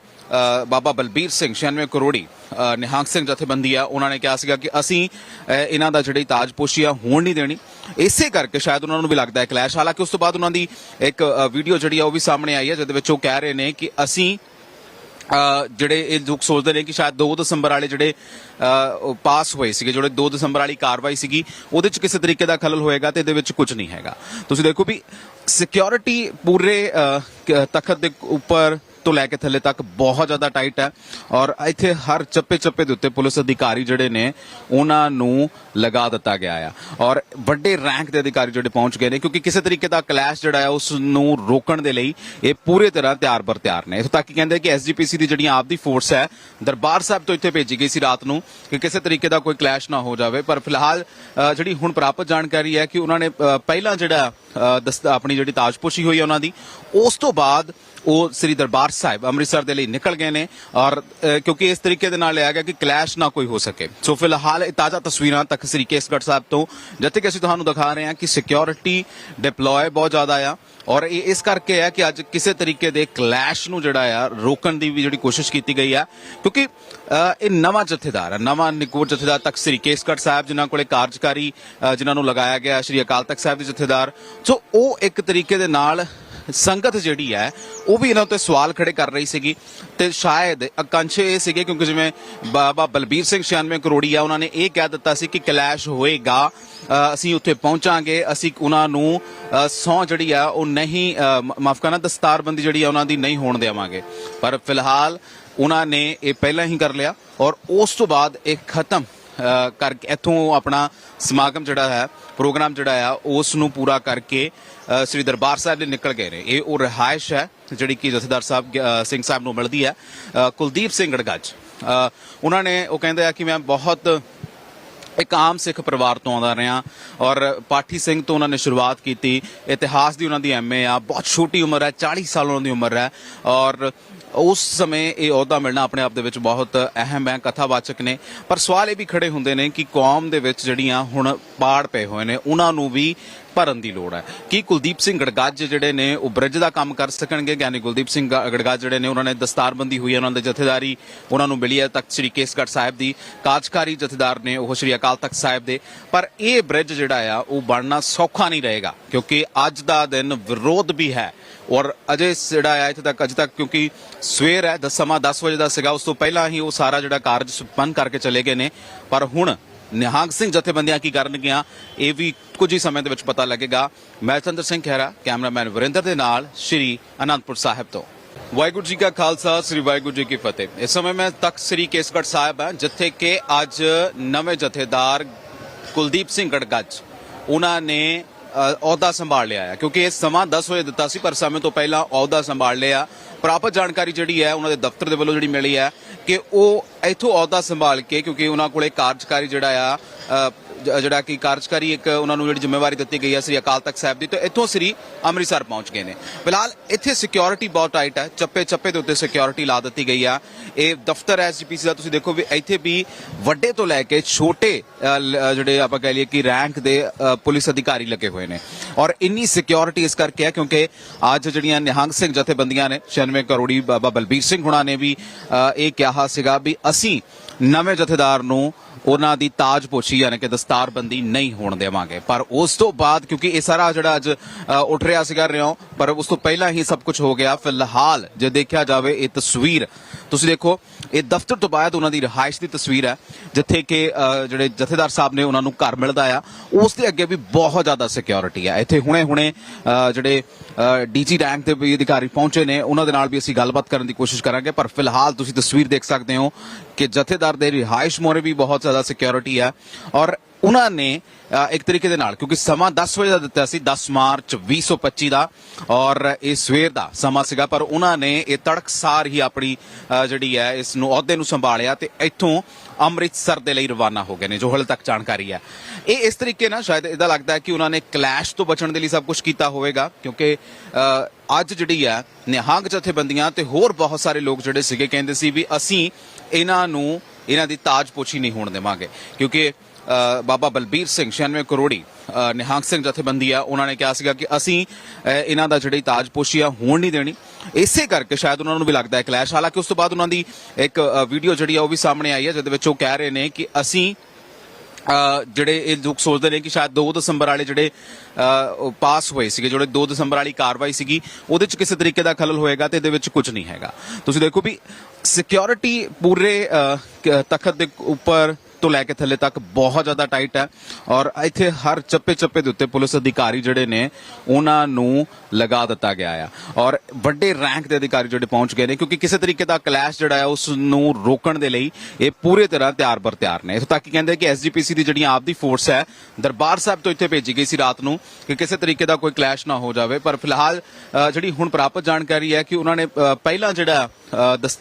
Speaker 1: ਬਾਬਾ ਬਲਬੀਰ ਸਿੰਘ 96 ਕਰੋੜੀ ਅ, ਨਿਹੰਗ ਸਿੰਘ ਜਥੇਬੰਦੀ ਆ ਉਹਨਾਂ ਨੇ ਕਿਹਾ ਸੀਗਾ ਕਿ ਅਸੀਂ ਇਹਨਾਂ ਦਾ ਜਿਹੜੀ ਤਾਜਪੋਸ਼ੀ ਆ ਹੋਣ ਨਹੀਂ ਦੇਣੀ। ਇਸੇ ਕਰਕੇ ਸ਼ਾਇਦ ਉਹਨਾਂ ਨੂੰ ਵੀ ਲੱਗਦਾ ਹੈ ਕਲੈਸ਼। ਹਾਲਾਂਕਿ ਉਸ ਤੋਂ ਬਾਅਦ ਉਹਨਾਂ ਦੀ ਇੱਕ ਵੀਡੀਓ ਜਿਹੜੀ ਆ ਉਹ ਵੀ ਸਾਹਮਣੇ ਆਈ ਹੈ, ਜਿਹਦੇ ਵਿੱਚ ਉਹ ਕਹਿ ਰਹੇ ਨੇ ਕਿ ਅਸੀਂ ਜਿਹੜੇ ਇਹ ਲੋਕ ਸੋਚਦੇ ਨੇ ਕਿ ਸ਼ਾਇਦ 2 ਦਸੰਬਰ ਵਾਲੇ ਜਿਹੜੇ ਪਾਸ ਹੋਏ ਸੀਗੇ, ਜਿਹੜੇ 2 ਦਸੰਬਰ ਵਾਲੀ ਕਾਰਵਾਈ ਸੀਗੀ, ਉਹਦੇ ਚ ਕਿਸੇ ਤਰੀਕੇ ਦਾ ਖਲਲ ਹੋਏਗਾ ਤੇ ਇਹਦੇ ਵਿੱਚ ਕੁਝ ਨਹੀਂ ਹੈਗਾ। ਤੁਸੀਂ ਦੇਖੋ ਵੀ ਸਿਕਿਉਰਿਟੀ ਪੂਰੇ ਤਖਤ ਦੇ ਉੱਪਰ ਤੋਂ ਲੈ ਕੇ ਥੱਲੇ ਤੱਕ ਬਹੁਤ ਜ਼ਿਆਦਾ ਟਾਈਟ ਹੈ। ਔਰ ਇੱਥੇ ਹਰ ਚੱਪੇ ਚੱਪੇ ਦੇ ਉੱਤੇ ਪੁਲਿਸ ਅਧਿਕਾਰੀ ਜਿਹੜੇ ਨੇ, ਉਹਨਾਂ ਨੂੰ ਲਗਾ ਦਿੱਤਾ ਗਿਆ ਆ। ਔਰ ਵੱਡੇ ਰੈਂਕ ਦੇ ਅਧਿਕਾਰੀ ਜਿਹੜੇ ਪਹੁੰਚ ਗਏ ਨੇ, ਕਿਉਂਕਿ ਕਿਸੇ ਤਰੀਕੇ ਦਾ ਕਲੈਸ਼ ਜਿਹੜਾ ਹੈ, ਉਸ ਨੂੰ ਰੋਕਣ ਦੇ ਲਈ ਇਹ ਪੂਰੇ ਤਰ੍ਹਾਂ ਤਿਆਰ ਬਰ ਤਿਆਰ ਨੇ। ਇੱਥੋਂ ਤੱਕ ਕਿ ਕਹਿੰਦੇ ਕਿ ਐਸਜੀਪੀਸੀ ਦੀ ਜਿਹੜੀਆਂ ਆਪਦੀ ਫੋਰਸ ਹੈ, ਦਰਬਾਰ ਸਾਹਿਬ ਤੋਂ ਇੱਥੇ ਭੇਜੀ ਗਈ ਸੀ ਰਾਤ ਨੂੰ, ਕਿ ਕਿਸੇ ਤਰੀਕੇ ਦਾ ਕੋਈ ਕਲੈਸ਼ ਨਾ ਹੋ ਜਾਵੇ। ਪਰ ਫਿਲਹਾਲ ਜਿਹੜੀ ਹੁਣ ਪ੍ਰਾਪਤ ਜਾਣਕਾਰੀ ਹੈ ਕਿ ਉਹਨਾਂ ਨੇ ਪਹਿਲਾਂ ਜਿਹੜਾ ਆਪਣੀ ਜਿਹੜੀ ਤਾਜਪੋਸ਼ੀ ਹੋਈ ਹੈ ਉਹਨਾਂ ਦੀ, ਉਸ ਤੋਂ ਬਾਅਦ ਉਹ ਸ੍ਰੀ ਦਰਬਾਰ ਸਾਹਿਬ ਅੰਮ੍ਰਿਤਸਰ ਦੇ ਲਈ ਨਿਕਲ ਗਏ ਨੇ ਔਰ ਕਿਉਂਕਿ ਇਸ ਤਰੀਕੇ ਦੇ ਨਾਲ ਲਿਆ ਗਿਆ ਕਿ ਕਲੈਸ਼ ਨਾ ਕੋਈ ਹੋ ਸਕੇ। ਸੋ ਫਿਲਹਾਲ ਇਹ ਤਾਜ਼ਾ ਤਸਵੀਰਾਂ ਤੱਕ ਸ੍ਰੀ ਕੇਸਗੜ੍ਹ ਸਾਹਿਬ ਤੋਂ, ਜਿੱਥੇ ਕਿ ਅਸੀਂ ਤੁਹਾਨੂੰ ਦਿਖਾ ਰਹੇ ਹਾਂ ਕਿ ਸਿਕਿਉਰਿਟੀ ਡਿਪਲੋਏ ਬਹੁਤ ਜ਼ਿਆਦਾ ਆ ਔਰ ਇਹ ਇਸ ਕਰਕੇ ਹੈ ਕਿ ਅੱਜ ਕਿਸੇ ਤਰੀਕੇ ਦੇ ਕਲੈਸ਼ ਨੂੰ ਜਿਹੜਾ ਆ, ਰੋਕਣ ਦੀ ਵੀ ਜਿਹੜੀ ਕੋਸ਼ਿਸ਼ ਕੀਤੀ ਗਈ ਆ। ਕਿਉਂਕਿ ਇਹ ਨਵਾਂ ਜਥੇਦਾਰ ਹੈ ਨਵਾਂ ਨਿਕੋਟ ਜਥੇਦਾਰ ਤੱਕ ਸ੍ਰੀ ਕੇਸਗੜ੍ਹ ਸਾਹਿਬ ਜਿਨ੍ਹਾਂ ਕੋਲੇ ਕਾਰਜਕਾਰੀ ਜਿਨ੍ਹਾਂ ਨੂੰ ਲਗਾਇਆ ਗਿਆ ਸ੍ਰੀ ਅਕਾਲ ਤਖਤ ਸਾਹਿਬ ਦੇ ਜਥੇਦਾਰ। ਸੋ ਉਹ ਇੱਕ ਤਰੀਕੇ ਦੇ ਨਾਲ ਸੰਗਤ ਜਿਹੜੀ ਹੈ, ਉਹ ਵੀ ਇਹਨਾਂ ਉੱਤੇ ਸਵਾਲ ਖੜੇ ਕਰ ਰਹੀ ਸੀਗੀ ਤੇ ਸ਼ਾਇਦ ਆਕਾਂਸ਼ੇ ਇਹ ਸੀਗੇ ਕਿਉਂਕਿ ਜਿਵੇਂ ਬਾਬਾ ਬਲਬੀਰ ਸਿੰਘ 96 ਕਰੋੜੀ ਆ, ਉਹਨਾਂ ਨੇ ਇਹ ਕਹਿ ਦਿੱਤਾ ਸੀ ਕਿ ਕਲੈਸ਼ ਹੋਏਗਾ ਅਸੀਂ ਉੱਥੇ ਪਹੁੰਚਾਂਗੇ, ਅਸੀਂ ਉਹਨਾਂ ਨੂੰ ਸੌ ਜਿਹੜੀ ਆ, ਉਹ ਨਹੀਂ ਮਾਫ ਕਰਨਾ, ਦਸਤਾਰਬੰਦੀ ਜਿਹੜੀ ਆ, ਉਹਨਾਂ ਦੀ ਨਹੀਂ ਹੋਣ ਦੇਵਾਂਗੇ। ਪਰ ਫਿਲਹਾਲ ਉਹਨਾਂ ਨੇ ਇਹ ਪਹਿਲਾਂ ਹੀ ਕਰ ਲਿਆ ਔਰ ਉਸ ਤੋਂ ਬਾਅਦ ਇਹ ਖਤਮ ਕਰ ਇੱਥੋਂ ਆਪਣਾ ਸਮਾਗਮ ਜਿਹੜਾ ਹੈ, ਪ੍ਰੋਗਰਾਮ ਜਿਹੜਾ ਆ ਉਸ ਨੂੰ ਪੂਰਾ ਕਰਕੇ ਸ੍ਰੀ ਦਰਬਾਰ ਸਾਹਿਬ ਦੇ ਨਿਕਲ ਗਏ ਨੇ। ਇਹ ਉਹ ਰਿਹਾਇਸ਼ ਹੈ, ਜਿਹੜੀ ਕਿ ਜਥੇਦਾਰ ਸਾਹਿਬ ਸਿੰਘ ਸਾਹਿਬ ਨੂੰ ਮਿਲਦੀ ਹੈ। ਕੁਲਦੀਪ ਸਿੰਘ ਗੜਗੱਜ ਉਹਨਾਂ ਨੇ ਉਹ ਕਹਿੰਦੇ ਆ ਕਿ ਮੈਂ ਬਹੁਤ ਇੱਕ ਆਮ ਸਿੱਖ ਪਰਿਵਾਰ ਤੋਂ ਆਉਂਦਾ ਰਿਹਾ ਔਰ ਪਾਠੀ ਸਿੰਘ ਤੋਂ ਉਹਨਾਂ ਨੇ ਸ਼ੁਰੂਆਤ ਕੀਤੀ। ਇਤਿਹਾਸ ਦੀ ਉਹਨਾਂ ਦੀ ਐਮਏ ਆ, ਬਹੁਤ ਛੋਟੀ ਉਮਰ ਹੈ 40 ਸਾਲ ਉਹਨਾਂ ਦੀ ਉਮਰ ਹੈ ਔਰ ਉਸ ਸਮੇਂ ਇਹ ਅਹੁਦਾ ਮਿਲਣਾ ਆਪਣੇ ਆਪ ਦੇ ਵਿੱਚ ਬਹੁਤ ਅਹਿਮ ਹੈ, ਕਥਾਵਾਚਕ ਨੇ। ਪਰ ਸਵਾਲ ਇਹ ਵੀ ਖੜੇ ਹੁੰਦੇ ਨੇ ਕਿ ਕੌਮ ਦੇ ਵਿੱਚ ਜਿਹੜੀਆਂ ਹੁਣ ਪਾੜ ਪਏ ਹੋਏ ਨੇ, ਉਹਨਾਂ ਨੂੰ ਵੀ ਭਰਨ ਦੀ ਲੋੜ ਹੈ। ਕੀ ਕੁਲਦੀਪ ਸਿੰਘ ਗੜਗਾਜ ਜਿਹੜੇ ਨੇ, ਉਹ ਬ੍ਰਿਜ ਦਾ ਕੰਮ ਕਰ ਸਕਣਗੇ? ਗਿਆਨੀ ਕੁਲਦੀਪ ਸਿੰਘ ਗੜਗਾਜ ਜਿਹੜੇ ਨੇ, ਉਹਨਾਂ ਨੇ ਦਸਤਾਰਬੰਦੀ ਹੋਈ ਹੈ, ਉਹਨਾਂ ਦੇ ਜਥੇਦਾਰੀ, ਉਹਨਾਂ ਨੂੰ ਮਿਲੀ ਹੈ ਤਖਤ ਸ੍ਰੀ ਕੇਸਗੜ੍ਹ ਸਾਹਿਬ ਦੀ। ਕਾਰਜਕਾਰੀ ਜਥੇਦਾਰ ਨੇ ਉਹ ਸ੍ਰੀ ਅਕਾਲ ਤਖਤ ਸਾਹਿਬ ਦੇ। ਪਰ ਇਹ ਬ੍ਰਿਜ ਜਿਹੜਾ ਆ, ਉਹ ਬਣਨਾ ਸੌਖਾ ਨਹੀਂ ਰਹੇਗਾ, ਕਿਉਂਕਿ ਅੱਜ ਦਾ ਦਿਨ ਵਿਰੋਧ ਵੀ ਹੈ। ਔਰ ਅਜੇ ਜਿਹੜਾ ਆ, ਇੱਥੇ ਤੱਕ, ਅਜੇ ਤੱਕ ਕਿਉਂਕਿ ਸਵੇਰ ਹੈ, ਦਸ ਸਮਾਂ 10 ਵਜੇ ਦਾ ਸੀਗਾ, ਉਸ ਤੋਂ ਪਹਿਲਾਂ ਹੀ ਉਹ ਸਾਰਾ ਜਿਹੜਾ ਕਾਰਜ ਸੰਪੰਨ ਕਰਕੇ ਚਲੇ ਗਏ ਨੇ। ਪਰ ਹੁਣ ਨਿਹੰਗ ਸਿੰਘ ਜਥੇਬੰਦੀਆਂ ਕੀ ਕਰਨਗੀਆਂ, ਇਹ ਵੀ ਕੁਝ ਹੀ ਸਮੇਂ ਦੇ ਵਿੱਚ ਪਤਾ ਲੱਗੇਗਾ। ਮੈਂ ਚੰਦਰ ਸਿੰਘ ਖਹਿਰਾ, ਕੈਮਰਾਮੈਨ ਵਰਿੰਦਰ ਦੇ ਨਾਲ ਸ਼੍ਰੀ ਅਨੰਦਪੁਰ ਸਾਹਿਬ ਤੋਂ। ਵਾਹਿਗੁਰੂ ਜੀ ਕਾ ਖਾਲਸਾ, ਸ੍ਰੀ ਵਾਹਿਗੁਰੂ ਜੀ ਕੀ ਫਤਿਹ। ਇਸ ਸਮੇਂ ਮੈਂ ਤਖਤ ਸ੍ਰੀ ਕੇਸਗੜ੍ਹ ਸਾਹਿਬ ਹਾਂ, ਜਿੱਥੇ ਕਿ ਅੱਜ ਨਵੇਂ ਜਥੇਦਾਰ ਕੁਲਦੀਪ ਸਿੰਘ ਗੜਗੱਜ, ਉਹਨਾਂ ਨੇ ਅਹੁਦਾ ਸੰਭਾਲ ਲਿਆ ਹੈ ਕਿਉਂਕਿ ਇਹ ਸਮਾਂ 10 ਵਜੇ ਦਿੱਤਾ ਸੀ, ਪਰ ਸਮੇਂ ਤੋਂ ਪਹਿਲਾਂ ਅਹੁਦਾ ਸੰਭਾਲ ਲਿਆ। ਪ੍ਰਾਪਤ ਜਾਣਕਾਰੀ ਜਿਹੜੀ ਹੈ, ਉਹਨਾਂ ਦੇ ਦਫ਼ਤਰ ਦੇ ਵੱਲੋਂ ਜਿਹੜੀ ਮਿਲੀ ਹੈ ਕਿ ਉਹ ਇੱਥੋਂ ਅਹੁਦਾ ਸੰਭਾਲ ਕੇ, ਕਿਉਂਕਿ ਉਹਨਾਂ ਕੋਲੇ ਕਾਰਜਕਾਰੀ ਜਿਹੜਾ ਆ ਜਿਹੜਾ ਕਿ ਕਾਰਜਕਾਰੀ ਇੱਕ ਉਹਨਾਂ ਨੂੰ ਜਿਹੜੀ ਜ਼ਿੰਮੇਵਾਰੀ ਦਿੱਤੀ ਗਈ ਹੈ ਸ੍ਰੀ ਅਕਾਲ ਤਖਤ ਸਾਹਿਬ ਦੀ, ਤੇ ਇੱਥੋਂ ਸ੍ਰੀ ਅੰਮ੍ਰਿਤਸਰ ਪਹੁੰਚ ਗਏ ਨੇ। ਫਿਲਹਾਲ ਇੱਥੇ ਸਿਕਿਉਰਿਟੀ ਬਹੁਤ ਟਾਈਟ ਹੈ ਚੱਪੇ ਚੱਪੇ ਦੇ ਉੱਤੇ ਸਿਕਿਉਰਿਟੀ ਲਾ ਦਿੱਤੀ ਗਈ ਆ। ਇਹ ਦਫ਼ਤਰ ਐਸਜੀਪੀਸੀ ਦਾ, ਤੁਸੀਂ ਦੇਖੋ ਵੀ ਇੱਥੇ ਵੀ ਵੱਡੇ ਤੋਂ ਲੈ ਕੇ ਛੋਟੇ ਜਿਹੜੇ ਆਪਾਂ ਕਹਿ ਲਈਏ ਕਿ ਰੈਂਕ ਦੇ ਪੁਲਿਸ ਅਧਿਕਾਰੀ ਲੱਗੇ ਹੋਏ ਨੇ। ਔਰ ਇੰਨੀ ਸਿਕਿਉਰਿਟੀ ਇਸ ਕਰਕੇ ਹੈ ਕਿਉਂਕਿ ਅੱਜ ਜਿਹੜੀਆਂ ਨਿਹੰਗ ਸਿੰਘ ਜਥੇਬੰਦੀਆਂ ਨੇ 96 ਕਰੋੜੀ ਬਾਬਾ ਬਲਬੀਰ ਸਿੰਘ ਹੁਣਾਂ ਨੇ ਵੀ ਅ, ਇਹ ਕਿਹਾ ਸੀਗਾ ਵੀ ਅਸੀਂ ਨਵੇਂ ਜਥੇਦਾਰ ਨੂੰ ਉਹਨਾਂ ਦੀ ਤਾਜਪੋਸ਼ੀ ਯਾਨੀ ਕਿ ਦਸਤਾਰਬੰਦੀ ਨਹੀਂ ਹੋਣ ਦੇਵਾਂਗੇ। ਪਰ ਉਸ ਤੋਂ ਬਾਅਦ ਕਿਉਂਕਿ ਇਹ ਸਾਰਾ ਜਿਹੜਾ ਅੱਜ ਉੱਠ ਰਿਹਾ ਸੀਗਾ ਰਿਓ ਪਰ ਉਸ ਤੋਂ ਪਹਿਲਾਂ ਹੀ ਸਭ ਕੁਝ ਹੋ ਗਿਆ। ਫਿਲਹਾਲ ਜੇ ਦੇਖਿਆ ਜਾਵੇ ਇਹ ਤਸਵੀਰ ਤੁਸੀਂ ਦੇਖੋ ਇਹ ਦਫ਼ਤਰ ਤੋਂ ਬਾਅਦ ਉਹਨਾਂ ਦੀ ਰਿਹਾਇਸ਼ ਦੀ ਤਸਵੀਰ ਹੈ ਜਿੱਥੇ ਕਿ ਜਿਹੜੇ ਜਥੇਦਾਰ ਸਾਹਿਬ ਨੇ ਉਹਨਾਂ ਨੂੰ ਘਰ ਮਿਲਦਾ ਆ। ਉਸ ਦੇ ਅੱਗੇ ਵੀ ਬਹੁਤ ਜ਼ਿਆਦਾ ਸਿਕਿਉਰਿਟੀ ਹੈ। ਇੱਥੇ ਹੁਣੇ-ਹੁਣੇ ਅ, ਜਿਹੜੇ ਡੀਜੀ ਰੈਂਕ ਦੇ ਵੀ ਅਧਿਕਾਰੀ ਪਹੁੰਚੇ ਨੇ ਉਹਨਾਂ ਦੇ ਨਾਲ ਵੀ ਅਸੀਂ ਗੱਲਬਾਤ ਕਰਨ ਦੀ ਕੋਸ਼ਿਸ਼ ਕਰਾਂਗੇ। ਪਰ ਫਿਲਹਾਲ ਤੁਸੀਂ ਤਸਵੀਰ ਦੇਖ ਸਕਦੇ ਹੋ ਕਿ ਜਥੇਦਾਰ ਦੇ ਰਿਹਾਇਸ਼ ਮੋਰੇ ਵੀ ਬਹੁਤ ਜ਼ਿਆਦਾ ਸਿਕਿਉਰਿਟੀ ਹੈ ਔਰ ਉਹਨਾਂ ਨੇ ਇੱਕ ਤਰੀਕੇ ਦੇ ਨਾਲ, ਕਿਉਂਕਿ ਸਮਾਂ 10 ਵਜੇ ਦਾ ਦਿੱਤਾ ਸੀ 10 ਮਾਰਚ 2025 ਦਾ, ਔਰ ਇਹ ਸਵੇਰ ਦਾ ਸਮਾਂ ਸੀਗਾ, ਪਰ ਉਹਨਾਂ ਨੇ ਇਹ ਤੜਕਸਾਰ ਹੀ ਆਪਣੀ ਜਿਹੜੀ ਹੈ, ਇਸ ਨੂੰ ਅਹੁਦੇ ਨੂੰ ਸੰਭਾਲਿਆ ਤੇ ਇੱਥੋਂ ਅੰਮ੍ਰਿਤਸਰ ਦੇ ਲਈ ਰਵਾਨਾ ਹੋ ਗਏ ਨੇ, ਜੋ ਹਾਲੇ ਤੱਕ ਜਾਣਕਾਰੀ ਹੈ। ਇਹ ਇਸ ਤਰੀਕੇ ਨਾਲ ਸ਼ਾਇਦ ਇਹਦਾ ਲੱਗਦਾ ਹੈ ਕਿ ਉਹਨਾਂ ਨੇ ਕਲੈਸ਼ ਤੋਂ ਬਚਣ ਦੇ ਲਈ ਸਭ ਕੁਝ ਕੀਤਾ ਹੋਵੇਗਾ, ਕਿਉਂਕਿ ਅੱਜ ਜਿਹੜੀ ਹੈ, ਨਿਹੰਗ ਜਥੇਬੰਦੀਆਂ ਤੇ ਹੋਰ ਬਹੁਤ ਸਾਰੇ ਲੋਕ ਜਿਹੜੇ ਸੀਗੇ, ਕਹਿੰਦੇ ਸੀ ਵੀ ਅਸੀਂ ਇਹਨਾਂ ਨੂੰ ਇਹਨਾਂ ਦੀ ਤਾਜਪੋਸ਼ੀ ਨਹੀਂ ਹੋਣ ਦੇਵਾਂਗੇ। ਕਿਉਂਕਿ ਬਾਬਾ ਬਲਬੀਰ ਸਿੰਘ 96 ਕਰੋੜੀ ਅ, ਨਿਹੰਗ ਸਿੰਘ ਜਥੇਬੰਦੀ ਆ ਉਹਨਾਂ ਨੇ ਕਿਹਾ ਸੀਗਾ ਕਿ ਅਸੀਂ ਇਹਨਾਂ ਦਾ ਜਿਹੜੀ ਤਾਜਪੋਸ਼ੀ ਆ ਹੋਣ ਨਹੀਂ ਦੇਣੀ। ਇਸੇ ਕਰਕੇ ਸ਼ਾਇਦ ਉਹਨਾਂ ਨੂੰ ਵੀ ਲੱਗਦਾ ਹੈ ਕਲੈਸ਼। ਹਾਲਾਂਕਿ ਉਸ ਤੋਂ ਬਾਅਦ ਉਹਨਾਂ ਦੀ ਇੱਕ ਵੀਡੀਓ ਜਿਹੜੀ ਆ ਉਹ ਵੀ ਸਾਹਮਣੇ ਆਈ ਹੈ ਜਿਹਦੇ ਵਿੱਚ ਉਹ ਕਹਿ ਰਹੇ ਨੇ ਕਿ ਅਸੀਂ ਜਿਹੜੇ ਇਹ ਲੋਕ ਸੋਚਦੇ ਨੇ ਕਿ ਸ਼ਾਇਦ 2 ਦਸੰਬਰ ਵਾਲੇ ਜਿਹੜੇ ਪਾਸ ਹੋਏ ਸੀਗੇ, ਜਿਹੜੇ 2 ਦਸੰਬਰ ਵਾਲੀ ਕਾਰਵਾਈ ਸੀਗੀ, ਉਹਦੇ ਚ ਕਿਸੇ ਤਰੀਕੇ ਦਾ ਖਲਲ ਹੋਏਗਾ ਤੇ ਇਹਦੇ ਵਿੱਚ ਕੁਝ ਨਹੀਂ ਹੈਗਾ। ਤੁਸੀਂ ਦੇਖੋ ਵੀ ਸਿਕਿਉਰਿਟੀ ਪੂਰੇ ਤਖਤ ਦੇ ਉੱਪਰ ਤੋਂ ਲੈ ਕੇ ਥੱਲੇ ਤੱਕ ਬਹੁਤ ਜ਼ਿਆਦਾ ਟਾਈਟ ਹੈ। ਔਰ ਇੱਥੇ ਹਰ ਚੱਪੇ ਚੱਪੇ ਦੇ ਉੱਤੇ ਪੁਲਿਸ ਅਧਿਕਾਰੀ ਜਿਹੜੇ ਨੇ, ਉਹਨਾਂ ਨੂੰ ਲਗਾ ਦਿੱਤਾ ਗਿਆ ਆ। ਔਰ ਵੱਡੇ ਰੈਂਕ ਦੇ ਅਧਿਕਾਰੀ ਜਿਹੜੇ ਪਹੁੰਚ ਗਏ ਨੇ, ਕਿਉਂਕਿ ਕਿਸੇ ਤਰੀਕੇ ਦਾ ਕਲੈਸ਼ ਜਿਹੜਾ ਹੈ ਉਸ ਨੂੰ ਰੋਕਣ ਦੇ ਲਈ ਇਹ ਪੂਰੇ ਤਰ੍ਹਾਂ ਤਿਆਰ ਬਰ ਤਿਆਰ ਨੇ। ਇਥੋਂ ਤੱਕ ਕਿ ਕਹਿੰਦੇ ਕਿ ਐਸਜੀਪੀਸੀ ਦੀ ਜਿਹੜੀਆਂ ਆਪਦੀ ਫੋਰਸ ਹੈ, ਦਰਬਾਰ ਸਾਹਿਬ ਤੋਂ ਇੱਥੇ ਭੇਜੀ ਗਈ ਸੀ ਰਾਤ ਨੂੰ ਕਿ ਕਿਸੇ ਤਰੀਕੇ ਦਾ ਕੋਈ ਕਲੈਸ਼ ਨਾ ਹੋ ਜਾਵੇ। ਪਰ ਫਿਲਹਾਲ ਜਿਹੜੀ ਹੁਣ ਪ੍ਰਾਪਤ ਜਾਣਕਾਰੀ ਹੈ ਕਿ ਉਹਨਾਂ ਨੇ ਪਹਿਲਾਂ ਜਿਹੜਾ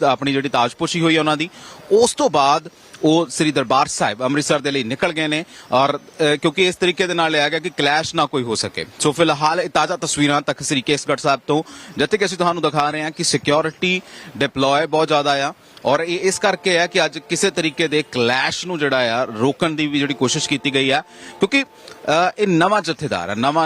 Speaker 1: ਆਪਣੀ ਜਿਹੜੀ ਤਾਜਪੋਸ਼ੀ ਹੋਈ ਹੈ ਉਹਨਾਂ ਦੀ, ਉਸ ਤੋਂ ਬਾਅਦ ਉਹ ਸ੍ਰੀ ਦਰਬਾਰ ਸਾਹਿਬ ਅੰਮ੍ਰਿਤਸਰ ਦੇ ਲਈ ਨਿਕਲ ਗਏ ਨੇ ਔਰ ਕਿਉਂਕਿ ਇਸ ਤਰੀਕੇ ਦੇ ਨਾਲ ਲਿਆ ਗਿਆ ਕਿ ਕਲੈਸ਼ ਨਾ ਕੋਈ ਹੋ ਸਕੇ। ਸੋ ਫਿਲਹਾਲ ਇਹ ਤਾਜ਼ਾ ਤਸਵੀਰਾਂ ਤੱਕ ਸ੍ਰੀ ਕੇਸਗੜ੍ਹ ਸਾਹਿਬ ਤੋਂ, ਜਿੱਥੇ ਕਿ ਅਸੀਂ ਤੁਹਾਨੂੰ ਦਿਖਾ ਰਹੇ ਹਾਂ ਕਿ ਸਿਕਿਉਰਿਟੀ ਡਿਪਲੋਏ ਬਹੁਤ ਜ਼ਿਆਦਾ ਆ ਔਰ ਇਹ ਇਸ ਕਰਕੇ ਹੈ ਕਿ ਅੱਜ ਕਿਸੇ ਤਰੀਕੇ ਦੇ ਕਲੈਸ਼ ਨੂੰ ਜਿਹੜਾ ਆ ਰੋਕਣ ਦੀ ਵੀ ਜਿਹੜੀ ਕੋਸ਼ਿਸ਼ ਕੀਤੀ ਗਈ ਆ, ਕਿਉਂਕਿ ਇਹ ਨਵਾਂ ਜਥੇਦਾਰ ਆ, ਨਵਾਂ